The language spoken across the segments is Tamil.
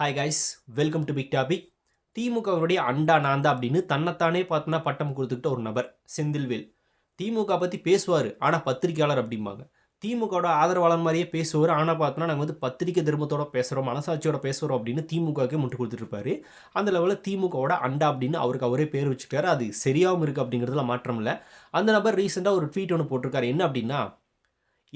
Hi guys welcome to big topic திமுகவினுடைய அண்டா நாந்தா அப்படின்னு தன்னைத்தானே பார்த்தோன்னா பட்டம் கொடுத்துக்கிட்ட ஒரு நபர் செந்தில்வேல். திமுக பற்றி பேசுவார் ஆனால் பத்திரிக்கையாளர் அப்படிம்பாங்க. திமுகவோட ஆதரவாளர் மாதிரியே பேசுவார் ஆனால் பார்த்தோன்னா நாங்கள் வந்து பத்திரிக்கை தர்மத்தோட பேசுகிறோம் மனசாட்சியோட பேசுகிறோம் அப்படின்னு திமுகவுக்கு முட்டு கொடுத்துட்ருப்பாரு. அந்த லெவலில் திமுகவோட அண்டா அப்படின்னு அவருக்கு அவரே பேர் வச்சுருக்காரு அது சரியாகவும் இருக்குது அப்படிங்கிறதுல மாற்றம் இல்லை. அந்த நபர் ரீசெண்டாக ஒரு ட்வீட் ஒன்று போட்டிருக்காரு. என்ன அப்படின்னா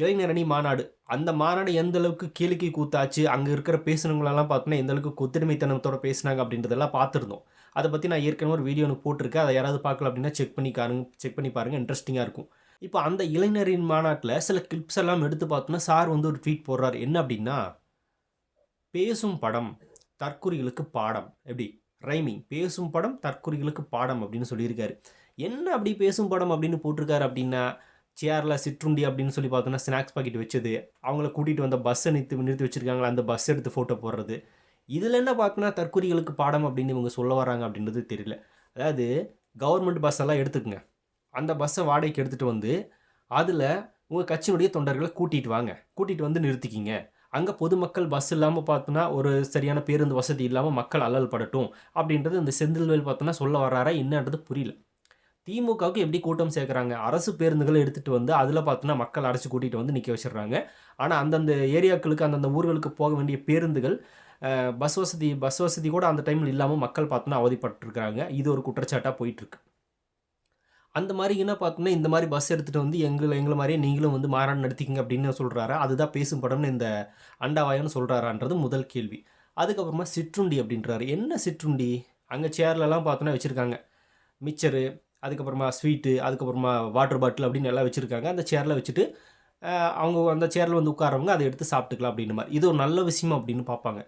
இளைஞரணி மாநாடு. அந்த மாநாடு எந்த அளவுக்கு கேளிக்கை கூத்தாச்சு அங்கே இருக்கிற பேசுனவங்களெல்லாம் பார்த்தோன்னா எந்த அளவுக்கு கொத்தடிமைத்தனத்தோட பேசுனாங்க அப்படின்றதெல்லாம் பார்த்துருந்தோம். அதை பற்றி நான் ஏற்கனவே ஒரு வீடியோ ஒன்று போட்டிருக்கேன். அதை யாராவது பார்க்கல அப்படின்னா செக் பண்ணி பாருங்க செக் பண்ணி பாருங்கள் இன்ட்ரெஸ்டிங்காக இருக்கும். இப்போ அந்த இளைஞரின் மாநாட்டில் சில கிளிப்ஸ் எல்லாம் எடுத்து பார்த்தோன்னா சார் வந்து ஒரு ட்வீட் போடுறார். என்ன அப்படின்னா பேசும் படம் தற்குறிகளுக்கு பாடம். எப்படி? ரைமிங் பேசும் படம் தற்குறிகளுக்கு பாடம் அப்படின்னு சொல்லியிருக்காரு. என்ன அப்படி பேசும் படம் அப்படின்னு போட்டிருக்காரு அப்படின்னா சேரில் சிற்றுண்டி அப்படின்னு சொல்லி பார்த்தோன்னா ஸ்நாக்ஸ் பாக்கெட் வச்சது. அவங்கள கூட்டிகிட்டு வந்த பஸ்ஸை நிறுத்தி நிறுத்தி வச்சுருக்காங்களா அந்த பஸ் எடுத்து ஃபோட்டோ போடுறது. இதில் என்ன பார்க்கணும் தற்கொலைகளுக்கு பாடம் அப்படின்னு இவங்க சொல்ல வராங்க அப்படின்றது தெரியல. அதாவது கவர்மெண்ட் பஸ் எல்லாம் எடுத்துக்கங்க. அந்த பஸ்ஸை வாடகைக்கு எடுத்துகிட்டு வந்து அதில் உங்கள் கட்சியினுடைய தொண்டர்களை கூட்டிகிட்டு வாங்க. கூட்டிகிட்டு வந்து நிறுத்திக்கிங்க. அங்கே பொதுமக்கள் பஸ் இல்லாமல் பார்த்தோன்னா ஒரு சரியான பேருந்து வசதி இல்லாமல் மக்கள் அல்லல் படட்டும் அப்படின்றது இந்த செந்தில்வேல் பார்த்தோன்னா சொல்ல வர்றாரா என்னன்றது புரியல. திமுகவுக்கு எப்படி கூட்டம் சேர்க்குறாங்க? அரசு பேருந்துகளை எடுத்துகிட்டு வந்து அதில் பார்த்தோன்னா மக்கள் அடைச்சி கூட்டிகிட்டு வந்து நிற்க வச்சிடுறாங்க. ஆனால் அந்தந்த ஏரியாக்களுக்கு அந்தந்த ஊர்களுக்கு போக வேண்டிய பேருந்துகள் பஸ் வசதி பஸ் வசதி கூட அந்த டைமில் இல்லாமல் மக்கள் பார்த்தோன்னா அவதிப்பட்டிருக்கிறாங்க. இது ஒரு குற்றச்சாட்டாக போயிட்டுருக்கு. அந்த மாதிரி என்ன பார்த்தோன்னா இந்த மாதிரி பஸ் எடுத்துகிட்டு வந்து எங்களை எங்களை மாதிரியே நீங்களும் வந்து மாநாடு நடத்திக்கிங்க அப்படின்னு சொல்கிறாரா அதுதான் பேசும் படம்னு இந்த அண்டாவாயம்னு சொல்கிறாரான்றது முதல் கேள்வி. அதுக்கப்புறமா சிற்றுண்டி அப்படின்றாரு. என்ன சிற்றுண்டி? அங்கே சேர்லலாம் பார்த்தோன்னா வச்சுருக்காங்க. மிச்சரு அதுக்கப்புறமா ஸ்வீட்டு அதுக்கப்புறமா வாட்டர் பாட்டில் அப்படின்னு எல்லாம் வச்சுருக்காங்க. அந்த சேரில் வச்சுட்டு அவங்க அந்த சேரில் வந்து உட்காரவங்க அதை எடுத்து சாப்பிட்டுக்கலாம் அப்படின்னு மாதிரி. இது ஒரு நல்ல விஷயம் அப்படின்னு பார்ப்பாங்க.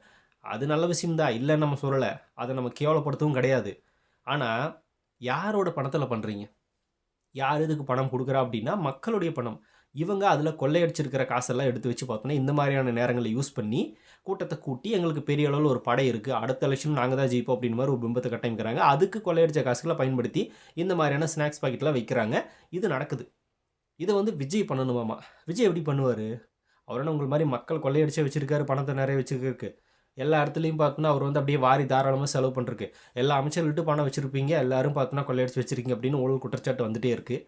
அது நல்ல விஷயம்தான். இல்லை இல்லைன்னு நம்ம சொல்லலை. அதை நம்ம கேவலப்படுத்தவும் கிடையாது. ஆனால் யாரோட பணத்தில் பண்ணுறீங்க யார் இதுக்கு பணம் கொடுக்குறா அப்படின்னா மக்களுடைய பணம். இவங்க அதில் கொள்ளையடிச்சிருக்கிற காசெல்லாம் எடுத்து வச்சு பார்த்தோன்னா இந்த மாதிரியான நேரங்களை யூஸ் பண்ணி கூட்டத்தை கூட்டி எங்களுக்கு பெரிய அளவில் ஒரு படை இருக்குது அடுத்த எலெக்ஷன் நாங்கள் தான் ஜெயிப்போம் அப்படின்னு மாதிரி ஒரு பிம்பத்தை கட்டமைக்கிறாங்க. அதுக்கு கொள்ளையடித்த காசுகளை பயன்படுத்தி இந்த மாதிரியான ஸ்நாக்ஸ் பாக்கெட்லாம் வைக்கிறாங்க. இது நடக்குது. இதை வந்து விஜய் பண்ணணுமாமா? விஜய் எப்படி பண்ணுவார்? அவர் என்ன உங்கள் மாதிரி மக்கள் கொள்ளையடிச்சே வச்சுருக்காரு பணத்தை நிறைய வச்சுருக்கு எல்லா இடத்துலையும் பார்த்தோன்னா அவர் வந்து அப்படியே வாரி தாராளமாக செலவு பண்ணுறக்கு எல்லா அமைச்சர்கள்ட்டு பணம் வச்சுருப்பீங்க எல்லாரும் பார்த்தோன்னா கொள்ளையடிச்சு வச்சிருக்கீங்க அப்படின்னு ஊழல் குற்றச்சாட்டு வந்துகிட்டே இருக்குது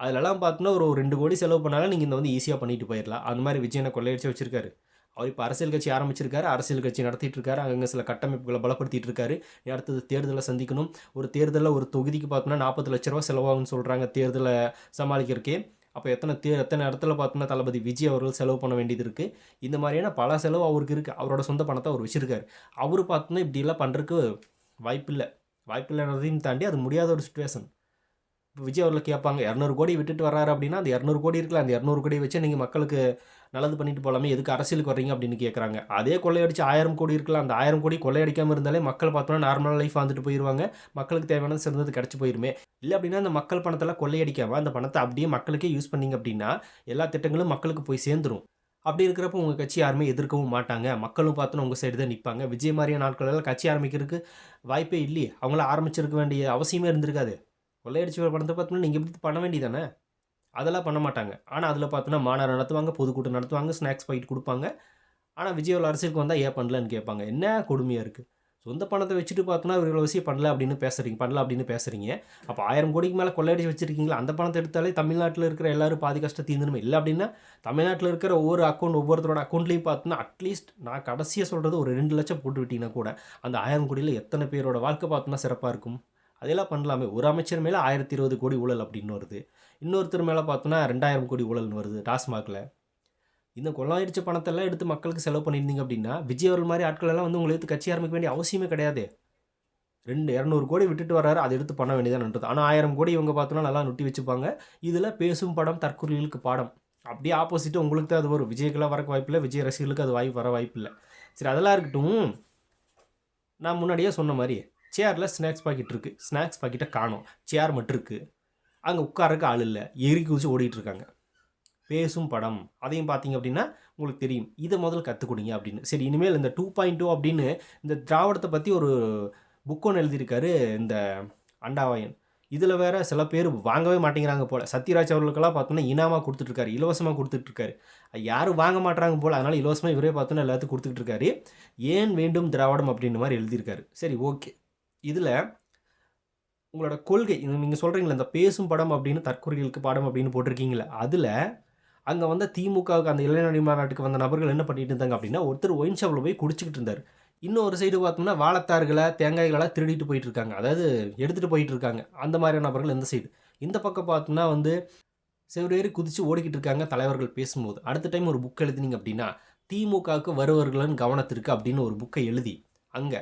அதிலலாம் பார்த்தோன்னா ஒரு ரெண்டு கோடி செலவு பண்ணாலும் நீங்கள் இந்த வந்து ஈஸியாக பண்ணிட்டு போயிடலாம் அந்த மாதிரி விஜயனை கொள்ளையடிச்சு வச்சிருக்காரு. அவர் இப்போ அரசியல் கட்சி ஆரம்பிச்சிருக்காரு. அரசியல் கட்சி நடத்திட்டு இருக்காரு அங்கே சில கட்டமைப்புகளை பலப்படுத்திட்டு இருக்காரு அடுத்தது தேர்தலை சந்திக்கணும். ஒரு தேர்தலில் ஒரு தொகுதிக்கு பார்த்தோன்னா நாற்பது லட்ச ரூபா செலவாகும்னு சொல்கிறாங்க தேர்தலை சமாளிக்கிறக்கே. அப்போ எத்தனை தே எத்தனை இடத்துல பார்த்தோன்னா தளபதி விஜய் அவர்கள் செலவு பண்ண வேண்டியது இருக்குது இந்த மாதிரியான பல செலவு அவருக்கு இருக்குது அவரோட சொந்த பணத்தை அவர் வச்சுருக்காரு. அவர் பார்த்தோன்னா இப்படிலாம் பண்ணுறதுக்கு வாய்ப்பில்லை. வாய்ப்பில்லைன்றதையும் தாண்டி அது முடியாத ஒரு சுச்சுவேஷன் விஜய் அவர்கள் கேட்பாங்க இரநூறு கோடி விட்டுட்டு வர்றாரு அப்படின்னா அந்த இரநூறு கோடி இருக்குல்ல அந்த இரநூறு கோடி வச்சு நீங்கள் மக்களுக்கு நல்லது பண்ணிட்டு போகலாமே எதுக்கு அரசியலுக்கு வர்றீங்க? அப்படின்னு கேட்குறாங்க. அதே கொள்ளையடிச்சு ஆயிரம் கோடி இருக்கலாம் அந்த ஆயிரம் கோடி கொள்ளையடிக்காமல் இருந்தாலே மக்கள் பார்த்தோன்னா நார்மலாக லைஃப் வந்துட்டு போயிடுவாங்க மக்களுக்கு தேவையானது சிறந்தது கிடச்சி போயிருமே. இல்லை அப்படின்னா அந்த மக்கள் பணத்தெல்லாம் கொள்ளையடிக்காமல் அந்த பணத்தை அப்படியே மக்களுக்கே யூஸ் பண்ணீங்க அப்படின்னா எல்லா திட்டங்களும் மக்களுக்கு போய் சேர்ந்துரும். அப்படி இருக்கிறப்ப உங்கள் கட்சி யாருமே எதிர்க்கவும் மாட்டாங்க. மக்களும் பார்த்தோன்னா உங்கள் சைடு தான் நிற்பாங்க விஜய் மாதிரியான நாட்களெல்லாம் கட்சி ஆரம்பிக்கிறதுக்கு வாய்ப்பே இல்லையே. அவங்கள ஆரம்பிச்சிருக்க வேண்டிய அவசியமே இருந்திருக்காது. கொள்ளையடிச்சு வர பணத்தை பார்த்தோன்னா நீங்கள் எப்படி பண்ண வேண்டியதானே அதெல்லாம் பண்ண மாட்டாங்க. ஆனால் அதில் பார்த்தோன்னா மாநாடு நடத்துவாங்க பொதுக்கூட்டம் நடத்துவாங்க ஸ்நாக்ஸ் பாக்கெட் கொடுப்பாங்க. ஆனால் விஜயோட அரசியலுக்கு வந்தால் ஏன் பண்ணலன்னு கேட்பாங்க. என்ன கொடுமையாக இருக்குது சொந்த பணத்தை வச்சுட்டு பார்த்தோன்னா இவ்வளோ விஷயம் பண்ணல அப்படின்னு பேசுகிறீங்க பண்ணல அப்படின்னு பேசுகிறீங்க அப்போ ஆயிரம் கோடிக்கு மேலே கொள்ளையடிச்சு வச்சுருக்கீங்களா? அந்த பணத்தை எடுத்தாலே தமிழ்நாட்டில் இருக்கிற எல்லாரும் பாதி கஷ்டம் தீர்ந்துடுமே இல்லை அப்படின்னா தமிழ்நாட்டில் இருக்கிற ஒவ்வொரு அக்கௌண்ட் ஒவ்வொருத்தரோட அக்கௌண்ட்லேயும் பார்த்தோன்னா அட்லீஸ்ட் நான் கடைசியாக சொல்கிறது ஒரு ரெண்டு லட்சம் போட்டு விட்டீங்கன்னா கூட அந்த ஆயிரம் கோடியில் எத்தனை பேரோட வாழ்க்கை பார்த்தோன்னா சிறப்பாக இருக்கும்? அதெல்லாம் பண்ணலாமே. ஒரு அமைச்சர் மேலே ஆயிரத்தி இருபது கோடி ஊழல் அப்படின்னு வருது. இன்னொருத்தர் மேலே பார்த்தோன்னா ரெண்டாயிரம் கோடி ஊழல்னு வருது டாஸ்மாகில். இந்த கொள்ளாயிடுச்ச பணத்தெல்லாம் எடுத்து மக்களுக்கு செலவு பண்ணியிருந்தீங்க அப்படின்னா விஜய் அவர்கள் மாதிரி ஆட்கள் எல்லாம் வந்து உங்களை எடுத்து கட்சி ஆரம்பிக்க வேண்டிய அவசியமே கிடையாது. ரெண்டு இரநூறு கோடி விட்டுட்டு வர்றாரு அதை எடுத்து பண்ண வேண்டியதான்ன்றது ஆனால் ஆயிரம் கோடி இவங்க பார்த்தோன்னா நல்லா நொட்டி வச்சுப்பாங்க. இதில் பேசும் படம் தற்கொலைகளுக்கு பாடம். அப்படியே ஆப்போசிட்டு உங்களுக்கு தான் அது வரும். விஜய்க்கெல்லாம் வரக்கு வாய்ப்பில்லை விஜய் ரசிகர்களுக்கு அது வாய்ப்பு வர வாய்ப்பில்லை சரி அதெல்லாம் இருக்கட்டும். நான் முன்னாடியே சொன்ன மாதிரி சேரில் ஸ்நாக்ஸ் பாக்கெட் இருக்குது ஸ்நாக்ஸ் பாக்கெட்டை காணும். சேர் மட்டும் இருக்குது அங்கே உட்காரக்கு ஆள் இல்லை. எரி குதிச்சு ஓடிட்டு இருக்காங்க. பேசும் படம். அதையும் பார்த்தீங்க அப்படின்னா உங்களுக்கு தெரியும். இதை முதல்ல கற்றுக் கொடுங்க அப்படின்னு. சரி இனிமேல் இந்த டூ பாயிண்ட் டூ அப்படின்னு இந்த திராவிடத்தை பற்றி ஒரு புக் ஒன்று எழுதியிருக்காரு இந்த அண்டாவாயன். இதில் வேறு சில பேர் வாங்கவே மாட்டேங்கிறாங்க போல். சத்யராஜ் அவர்களுக்கெல்லாம் பார்த்தோன்னா இனாமாக கொடுத்துட்ருக்காரு இலவசமாக கொடுத்துட்ருக்காரு யாரும் வாங்க மாட்டுறாங்க போல். அதனால் இலவசமாக இவரே பார்த்தோன்னா எல்லாத்துக்கும் கொடுத்துட்ருக்காரு ஏன் வேண்டும் திராவிடம் அப்படின்ற மாதிரி எழுதியிருக்காரு. சரி ஓகே இதில் உங்களோட கொள்கை நீங்கள் சொல்கிறீங்களே இந்த பேசும் படம் அப்படின்னு தற்கொலைகளுக்கு படம் அப்படின்னு போட்டிருக்கீங்களே அதில் அங்கே வந்த திமுகவுக்கு அந்த இளைஞர் மாநாட்டுக்கு வந்த நபர்கள் என்ன பண்ணிட்டு இருந்தாங்க அப்படின்னா ஒருத்தர் ஒயின் ஷாப்பில் போய் குடிச்சிக்கிட்டு இருந்தார். இன்னொரு சைடு பார்த்தோம்னா வாழத்தார்களை தேங்காய்களெல்லாம் திருடிட்டு போயிட்டு இருக்காங்க. அதாவது எடுத்துகிட்டு போயிட்டு இருக்காங்க. அந்த மாதிரியான நபர்கள் இந்த சைடு இந்த பக்கம் பார்த்தோம்னா வந்து செவரேறி குதித்து ஓடிக்கிட்டு இருக்காங்க தலைவர்கள் பேசும்போது. அடுத்த டைம் ஒரு புக் எழுதினீங்க அப்படின்னா திமுகவுக்கு வருவர்களன் கவனத்திற்கு அப்படின்னு ஒரு புக்கை எழுதி அங்கே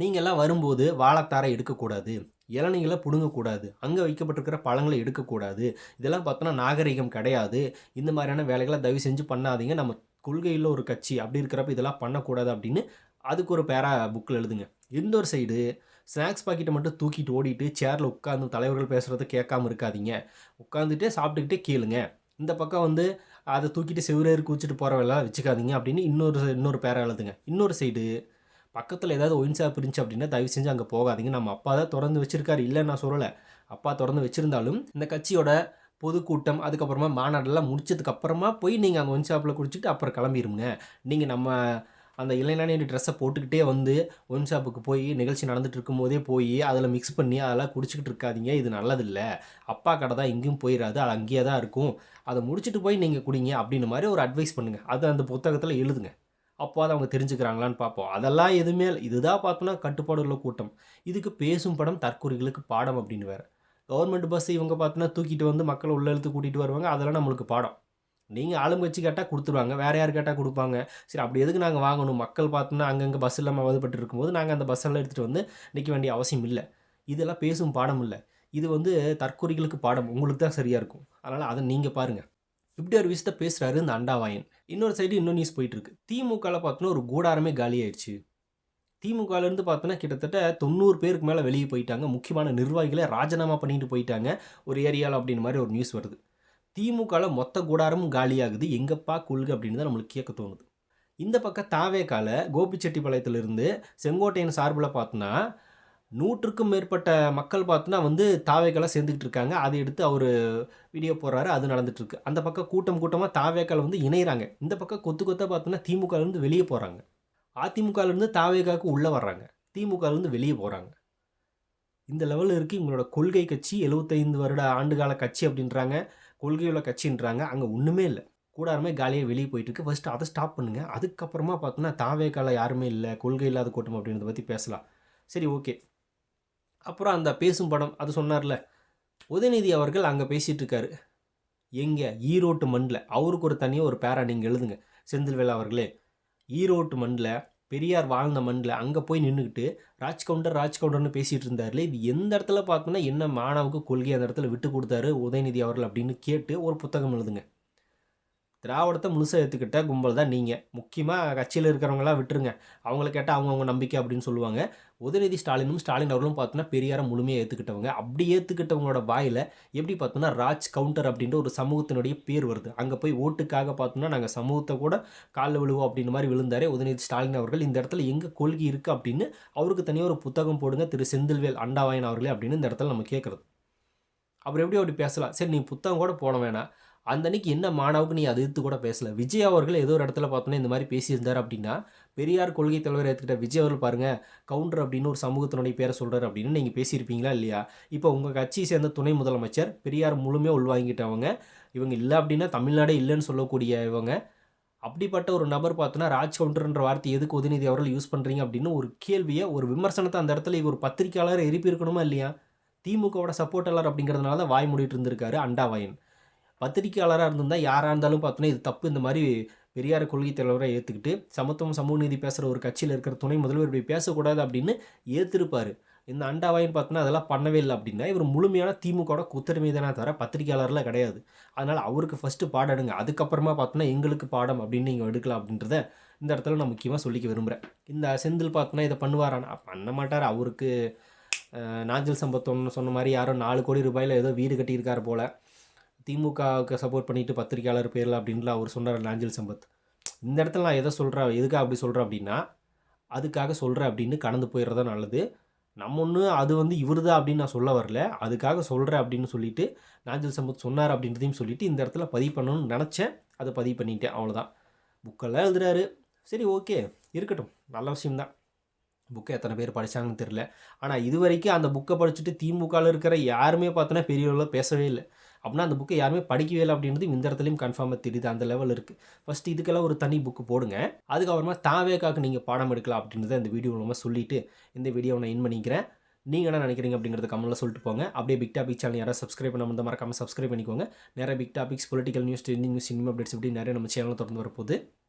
நீங்கள்லாம் வரும்போது வாழைத்தாரை எடுக்கக்கூடாது இளநீங்களை பிடுங்கக்கூடாது அங்கே வைக்கப்பட்டிருக்கிற பழங்களை எடுக்கக்கூடாது. இதெல்லாம் பார்த்தோன்னா நாகரிகம் கிடையாது. இந்த மாதிரியான வேலைகளை தயவு செஞ்சு பண்ணாதீங்க. நம்ம கொள்கையில் ஒரு கட்சி அப்படி இருக்கிறப்ப இதெல்லாம் பண்ணக்கூடாது அப்படின்னு அதுக்கு ஒரு பேரா புக்கில் எழுதுங்க. இன்னொரு சைடு ஸ்நாக்ஸ் பாக்கெட்டை மட்டும் தூக்கிட்டு ஓடிட்டு சேரில் உட்காந்து தலைவர்கள் பேசுகிறத கேட்காம இருக்காதீங்க. உட்காந்துட்டே சாப்பிட்டுக்கிட்டே கேளுங்க. இந்த பக்கம் வந்து அதை தூக்கிட்டு செவ்வரேறு கூச்சிட்டு போகிறவெல்லாம் வச்சுக்காதீங்க அப்படின்னு இன்னொரு இன்னொரு பேரா எழுதுங்க. இன்னொரு சைடு பக்கத்தில் ஏதாவது ஒயின் ஷாப் இருந்துச்சு அப்படின்னா தயவு செஞ்சு அங்கே போகாதீங்க. நம்ம அப்பா தான் திறந்து வச்சிருக்காரு. இல்லை நான் சொல்லலை. அப்பா திறந்து வச்சுருந்தாலும் இந்த கட்சியோட பொதுக்கூட்டம் அதுக்கப்புறமா மாநாடெல்லாம் முடிச்சதுக்கப்புறமா போய் நீங்கள் அங்கே ஒன் ஷாப்பில் குடிச்சிட்டு அப்புறம் கிளம்பிடுங்க நீங்கள் நம்ம அந்த இளைஞானி ட்ரெஸ்ஸை போட்டுக்கிட்டே வந்து ஒன் ஷாப்புக்கு போய் நிகழ்ச்சி நடந்துகிட்டு இருக்கும்போதே போய் அதில் மிக்ஸ் பண்ணி அதெல்லாம் குடிச்சிக்கிட்டு இருக்காதீங்க. இது நல்லதில்லை. அப்பா கடை தான் எங்கேயும் போயிடாது அது அங்கேயே தான் இருக்கும். அதை முடிச்சுட்டு போய் நீங்கள் குடிங்க அப்படின்னு மாதிரி ஒரு அட்வைஸ் பண்ணுங்கள் அது அந்த புத்தகத்தில் எழுதுங்க. அப்போ அதை அவங்க தெரிஞ்சுக்கிறாங்களான்னு பார்ப்போம். அதெல்லாம் எதுவுமே இல்லை. இதுதான் பார்த்தோன்னா கட்டுப்பாடு உள்ள கூட்டம். இதுக்கு பேசும் படம் தற்கொலைகளுக்கு பாடம் அப்படின்னு வேறு கவர்மெண்ட் பஸ் இவங்க பார்த்தோன்னா தூக்கிட்டு வந்து மக்களை உள்ள இழுத்து கூட்டிகிட்டு வருவாங்க. அதெல்லாம் நம்மளுக்கு பாடம். நீங்கள் ஆளுங்கட்சி கேட்டால் கொடுத்துருவாங்க. வேறு யார் கேட்டால் கொடுப்பாங்க. சரி அப்படி எதுக்கு நாங்கள் வாங்கணும்? மக்கள் பார்த்தோன்னா அங்கங்கே பஸ் இல்லாமல் அவதிப்பட்டு இருக்கும்போது நாங்கள் அந்த பஸ்ஸெல்லாம் எடுத்துகிட்டு வந்து நிற்க வேண்டிய அவசியம் இல்லை. இதெல்லாம் பேசும் பாடம் இல்லை. இது வந்து தற்கொலைகளுக்கு பாடம். உங்களுக்கு தான் சரியாக இருக்கும். அதனால் அதை நீங்கள் பாருங்கள் இப்படி ஒரு விஷயத்த பேசுகிறாரு இந்த அண்டாவாயன். இன்னொரு சைடு இன்னொரு நியூஸ் போயிட்டுருக்கு. திமுகவில் பார்த்தோன்னா ஒரு கூடாரமே காலியாயிடுச்சு. திமுகலேருந்து பார்த்தோன்னா கிட்டத்தட்ட தொண்ணூறு பேருக்கு மேலே வெளியே போயிட்டாங்க. முக்கியமான நிர்வாகிகளை ராஜினாமா பண்ணிட்டு போயிட்டாங்க. ஒரு ஏரியாவில் அப்படின்னு மாதிரி ஒரு நியூஸ் வருது. திமுகவில் மொத்த கூடாரமும் காலியாகுது. எங்கப்பா கொள்கை அப்படின்னு தான் நம்மளுக்கு கேட்க தோணுது. இந்த பக்கம் தாவேக்கால கோபிச்செட்டிப்பாளையத்திலிருந்து செங்கோட்டையன் சார்பில் பார்த்தோன்னா நூற்றுக்கும் மேற்பட்ட மக்கள் பார்த்தோன்னா வந்து தாவேக்கால சேர்ந்துக்கிட்டு இருக்காங்க அதை எடுத்து அவர் வீடியோ போடுறாரு. அது நடந்துகிட்ருக்கு அந்த பக்கம் கூட்டம் கூட்டமாக தாவேக்கால் வந்து இணையிறாங்க. இந்த பக்கம் கொத்து கொத்தாக பார்த்தோன்னா திமுகலேருந்து வெளியே போகிறாங்க அதிமுகலேருந்து தாவேக்காவுக்கு உள்ளே வர்றாங்க. திமுகலேருந்து வெளியே போகிறாங்க இந்த லெவலில் இருக்குது இவங்களோட கொள்கை கட்சி. எழுபத்தைந்து வருட ஆண்டுகால கட்சி அப்படின்றாங்க. கொள்கையுள்ள கட்சின்றாங்க. அங்கே ஒன்றுமே இல்லை. கூடாரமே காலியாக வெளியே போயிட்டு இருக்கு அதை ஸ்டாப் பண்ணுங்க. அதுக்கப்புறமா பார்த்தோன்னா தாவே யாருமே இல்லை. கொள்கை இல்லாத கூட்டம் அப்படின்றத பற்றி பேசலாம். சரி ஓகே அப்புறம் அந்த பேசும் படம் அது சொன்னார்ல உதயநிதி அவர்கள் அங்கே பேசிகிட்டு இருக்காரு எங்கே? ஈரோட்டு மண்ணில் அவருக்கு ஒரு தனியாக ஒரு பேரா நீங்கள் எழுதுங்க. செந்தில்வேலா அவர்களே ஈரோட்டு மண்ணில் பெரியார் வாழ்ந்த மண்ணில் அங்கே போய் நின்றுக்கிட்டு ராஜ் கவுண்டர் ராஜ் கவுண்டர்னு பேசிகிட்டு இருந்தார்ல இது எந்த இடத்துல பார்த்தோன்னா என்ன மாணவுக்கு கொள்கை அந்த இடத்துல விட்டு கொடுத்தாரு உதயநிதி அவர்கள் அப்படின்னு கேட்டு ஒரு புத்தகம் எழுதுங்க. திராவிடத்தை முழுசாக ஏற்றுக்கிட்ட கும்பல் தான் நீங்கள் முக்கியமாக கட்சியில் இருக்கிறவங்களாம் விட்டுருங்க. அவங்கள கேட்டால் அவங்கவுங்க நம்பிக்கை அப்படின்னு சொல்லுவாங்க. உதயநிதி ஸ்டாலினும் ஸ்டாலின் அவர்களும் பார்த்தோன்னா பெரியாரை முழுமையாக ஏற்றுக்கிட்டவங்க அப்படி ஏற்றுக்கிட்டவங்களோட வாயில் எப்படி பார்த்தோன்னா ராஜ் கவுண்டர் அப்படின்ற ஒரு சமூகத்தினுடைய பேர் வருது. அங்கே போய் ஓட்டுக்காக பார்த்தோன்னா நாங்கள் சமூகத்தை கூட காலில் விழுவோம் அப்படின்ற மாதிரி விழுந்தாரே உதயநிதி ஸ்டாலின் அவர்கள். இந்த இடத்துல எங்கே கொள்கை இருக்குது அப்படின்னு அவருக்கு தனியாக ஒரு புத்தகம் போடுங்க. திரு செந்தில்வேல் அண்டாவாயன் அவர்களே அப்படின்னு இந்த இடத்துல நம்ம கேட்குறது அப்புறம் எப்படி அப்படி பேசலாம்? சரி நீ புத்தகம் கூட போட வேணாம். அந்த அன்னைக்கு என்ன மாணவுக்கு நீ அதை எடுத்து கூட பேசல? விஜய் அவர்கள் ஏதோ ஒரு இடத்துல பார்த்தோன்னா இந்த மாதிரி பேசியிருந்தார் அப்படின்னா பெரியார் கொள்கை தலைவர் எடுத்துக்கிட்ட விஜய் அவர்கள் பாருங்கள் கவுண்டர் அப்படின்னு ஒரு சமூகத்தினுடைய பேரை சொல்கிறார் அப்படின்னு நீங்கள் பேசியிருப்பீங்களா இல்லையா? இப்போ உங்கள் கட்சியை சேர்ந்த துணை முதலமைச்சர் பெரியார் முழுமையாக உள்வாங்கிட்டவங்க இவங்க இல்லை அப்படின்னா தமிழ்நாடே இல்லைன்னு சொல்லக்கூடிய இவங்க அப்படிப்பட்ட ஒரு நபர் பார்த்தோன்னா ராஜ் கவுண்டர்ன்ற வார்த்தை எதுக்கு உதயநிதி அவர்கள் யூஸ் பண்ணுறீங்க அப்படின்னு ஒரு கேள்வியை ஒரு விமர்சனத்தை அந்த இடத்துல இவர் பத்திரிக்கையாளர் எழுப்பியிருக்கணுமா இல்லையா? திமுகவோட சப்போர்ட்டாளர் அப்படிங்கிறதுனால தான் வாய் மூடிட்டு இருந்திருக்காரு அண்டாவாயன். பத்திரிக்கையாளராக இருந்திருந்தால் யாராக இருந்தாலும் பார்த்தோன்னா இது தப்பு இந்த மாதிரி பெரியார் கொள்கை தலைவரை ஏற்றுக்கிட்டு சமத்துவம் சமூக நீதி பேசுகிற ஒரு கட்சியில் இருக்கிற துணை முதல்வர் இப்படி பேசக்கூடாது அப்படின்னு ஏற்றிருப்பார் இந்த அண்டாவாயின்னு பார்த்தோன்னா அதெல்லாம் பண்ணவே இல்லை அப்படின்னா இவர் முழுமையான திமுகவோட குத்தரிமை தானே தவிர பத்திரிகையாளர்லாம் கிடையாது. அதனால் அவருக்கு ஃபஸ்ட்டு பாடம் எடுங்க. அதுக்கப்புறமா பார்த்தோன்னா எங்களுக்கு பாடம் அப்படின்னு நீங்கள் எடுக்கலாம் அப்படின்றத இந்த இடத்துல நான் முக்கியமாக சொல்லிக்க விரும்புகிறேன் இந்த செந்தில் பார்த்தோன்னா இதை பண்ணுவாரானா பண்ண மாட்டார். அவருக்கு நாஞ்சல் சம்பத்தம்னு சொன்ன மாதிரி யாரோ நாலு கோடி ரூபாயில் ஏதோ வீடு கட்டியிருக்காரு போல். திமுகவுக்கு சப்போர்ட் பண்ணிட்டு பத்திரிக்கையாளர் பேரில் அப்படின்லாம் அவர் சொன்னார் நாஞ்சில் சம்பத். இந்த இடத்துல நான் எதை சொல்கிறேன் எதுக்காக அப்படி சொல்கிறேன் அப்படின்னா அதுக்காக சொல்கிறேன் அப்படின்னு கடந்து போயிடுறதா நல்லது. நம்ம ஒன்று அது வந்து இவர் தான் அப்படின்னு நான் சொல்ல வரல. அதுக்காக சொல்கிறேன் அப்படின்னு சொல்லிட்டு நாஞ்சல் சம்பத் சொன்னார் அப்படின்றதையும் சொல்லிவிட்டு இந்த இடத்துல பதிவு பண்ணணும்னு நினச்சேன். அதை பதிவு பண்ணிட்டேன். அவ்வளோதான் புக்கெல்லாம் எழுதுறாரு. சரி ஓகே இருக்கட்டும். நல்ல விஷயம்தான். புக்கை எத்தனை பேர் படித்தாங்கன்னு தெரில ஆனால் இது வரைக்கும் அந்த புக்கை படிச்சுட்டு திமுகவில் இருக்கிற யாருமே பார்த்தோன்னா பெரிய அளவில் பேசவே இல்லை. அப்படின்னா அந்த புக்கை யாருமே படிக்கவே இல்லை அப்படின்றது இந்த இடத்துலையும் கன்ஃபார்மாக தெரியுது. அந்த லெவல் இருக்குது ஃபஸ்ட்டு இதுக்கெல்லாம் ஒரு தனி புக்கு போடுங்க. அதுக்கப்புறமா தாவேக்காக்கு நீங்கள் பாடம் எடுக்கலாம் அப்படின்றத இந்த வீடியோ மூலமாக சொல்லிவிட்டு இந்த வீடியோவை நான் இன் பண்ணிக்கிறேன். நீங்கள் என்ன நினைக்கிறீங்க அப்படிங்கிறத கமெண்ட்டில் சொல்லிட்டு போங்க. அப்படியே பிக் டாபிக் சேனல் யாராவது சப்ஸ்கிரைப் பண்ண இருந்தால் மறக்காமல் சப்ஸ்கிரைப் பண்ணிக்கோங்க. நிறைய big topics political news trending news cinema updates இப்படி நிறைய நம்ம சேனலில் தொடர்ந்து வரப்போகுது.